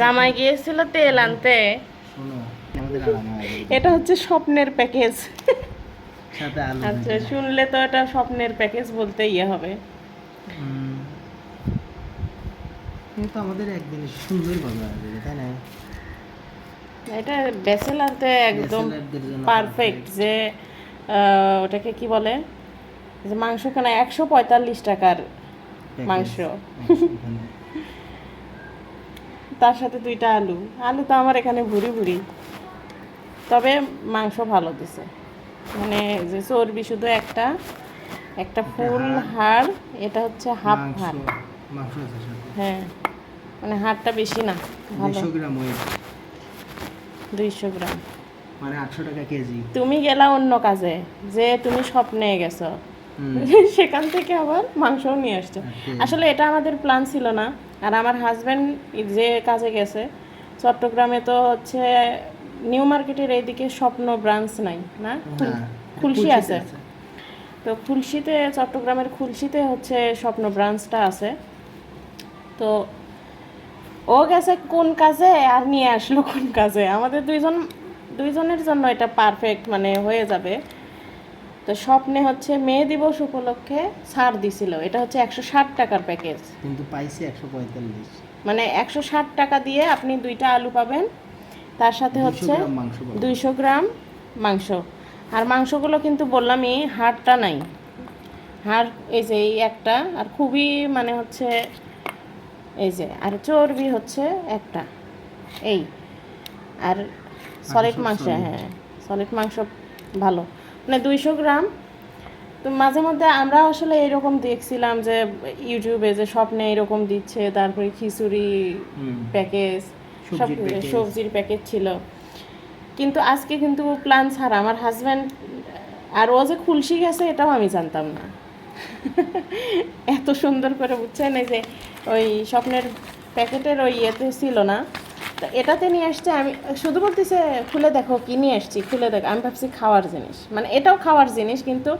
জামাই গিয়েছিল তেল আনতে? এটা হচ্ছে স্বপ্নের প্যাকেজ। আচ্ছা শুনলে তো এটা স্বপ্নের প্যাকেজ বলতে ইয়ে হবে। কিন্তু আমাদের একদিন সুন্দর ভাবে আসবে তাই না? এটা ব্যাচেলারতে একদম পারফেক্ট যে ওটাকে কি বলে? যে মাংস কেনা একশো পঁয়তাল্লিশ টাকার মাংস। তার সাথে দুইটা আলু। আলু তো আমার এখানে ভুরি ভুরি। তবে মাংস ভালো দিছে। মানে যে চর্বি শুধু একটা একটা ফুল হাড়। এটা হচ্ছে হাফ হাড়। হ্যাঁ মানে হাড়টা বেশি না দুশো গ্রাম দুইশো গ্রাম। মানে আটশো টাকা কেজি। তুমি গেলা অন্য কাজে যে তুমি স্বপ্নে গেছো। সেখান থেকে আবার মাংসও নিয়ে আসছো. আসলে এটা আমাদের প্ল্যান ছিল না। আর আমার হাজব্যান্ড যে কাজে গেছে চট্টগ্রামে তো হচ্ছে নিউ মার্কেটের এইদিকে স্বপ্ন ব্রাঞ্চ নাই না? খুল- খুলশি আছে। তো খুলশিতে চট্টগ্রামের খুলশিতে হচ্ছে স্বপ্ন ব্রাঞ্চটা আছে। তো ও গেছে কোন কাজে আর নিয়ে আসলো কোন কাজে? আমাদের দুইজন দুইজনের জন্য এটা পারফেক্ট মানে হয়ে যাবে। তো স্বপ্নে হচ্ছে মে দিবস উপলক্ষে ছাড় দিছিল। এটা হচ্ছে একশো ষাট টাকার প্যাকেজ কিন্তু পাইছি একশো পঁয়তাল্লিশ। মানে একশো ষাট টাকা দিয়ে আপনি দুইটা আলু পাবেন। তার সাথে হচ্ছে। দুইশো গ্রাম মাংস। আর মাংসগুলো কিন্তু বললামই হাড়টা নাই। হাড় এই যে এই একটা আর খুবই মানে হচ্ছে এই যে আর চর্বি হচ্ছে একটা। এই। আর সলিড মাংস হ্যাঁ সলিড মাংস ভালো। মানে দুইশো গ্রাম। তো মাঝে মধ্যে আমরা আসলে এরকম দেখছিলাম যে ইউটিউবে যে স্বপ্নে এরকম দিচ্ছে তারপরে খিচুড়ি প্যাকেজ সব সবজির প্যাকেট ছিল। কিন্তু আজকে কিন্তু প্ল্যান ছাড়া আমার হাজব্যান্ড আর ও যে খুলসি গেছে এটাও আমি জানতাম না। এত সুন্দর করে বুঝছেন এই যে ওই স্বপ্নের প্যাকেটের ওই ইয়েতে ছিল না। তো এটাতে নিয়ে আসছে আমি শুধু বলতেছে খুলে দেখো কি নিয়ে আসছি খুলে দেখো। আমি ভাবছি খাওয়ার জিনিস। মানে এটাও খাওয়ার জিনিস কিন্তু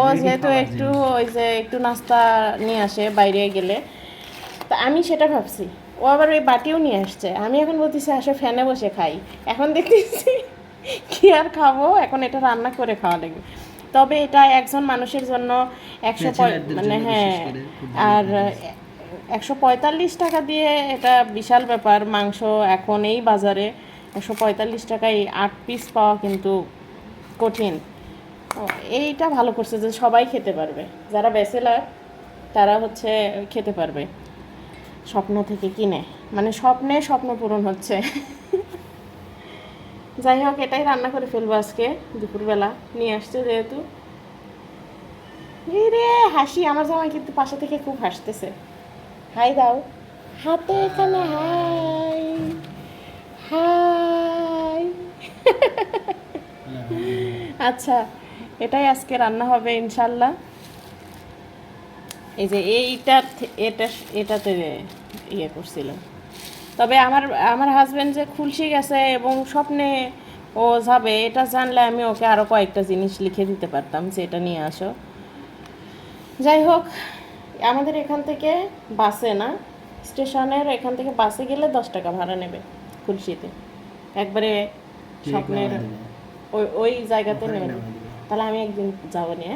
ও যেহেতু একটু ওই যে একটু নাস্তা নিয়ে আসে বাইরে গেলে তা আমি সেটা ভাবছি। ও আবার ওই বাটিও নিয়ে আসছে। আমি এখন বলতেছি আসে ফ্যানে বসে খাই। এখন দেখতেছি কি আর খাব এখন এটা রান্না করে খাওয়া লাগবে। তবে এটা একজন মানুষের জন্য একশো মানে হ্যাঁ আর। একশো পঁয়তাল্লিশ টাকা দিয়ে এটা বিশাল ব্যাপার। মাংস এখন এই বাজারে একশো পঁয়তাল্লিশ টাকায় আট পিস পাওয়া কিন্তু কঠিন। এইটা ভালো করছে যে সবাই খেতে পারবে। যারা ব্যাচেলার, তারা হচ্ছে খেতে পারবে। স্বপ্ন থেকে কিনে। মানে স্বপ্নে স্বপ্ন পূরণ হচ্ছে। যাই হোক, এটাই রান্না করে ফেলব আজকে। দুপুরবেলা নিয়ে আসছে যেহেতু। রে, হাসি। আমার জামাই কিন্তু পাশে থেকে খুব হাসতেছে। হাই দাও। হাতে এখানে হাই। হাই। আচ্ছা এটাই আজকে রান্না হবে ইনশাল্লাহ। এই যে এইটা এটা এটাতে ইয়ে করছিল। তবে আমার আমার হাজব্যান্ড যে খুলসি গেছে এবং স্বপ্নে ও যাবে এটা জানলে আমি ওকে আরও কয়েকটা জিনিস লিখে দিতে পারতাম যে এটা নিয়ে আসো। যাই হোক আমাদের এখান থেকে বাসে না স্টেশনের এখান থেকে বাসে গেলে দশ টাকা ভাড়া নেবে খুলশিতে। একবারে স্বপ্নের ওই ওই জায়গাতে নেবে। তাহলে আমি একদিন যাব নিয়ে।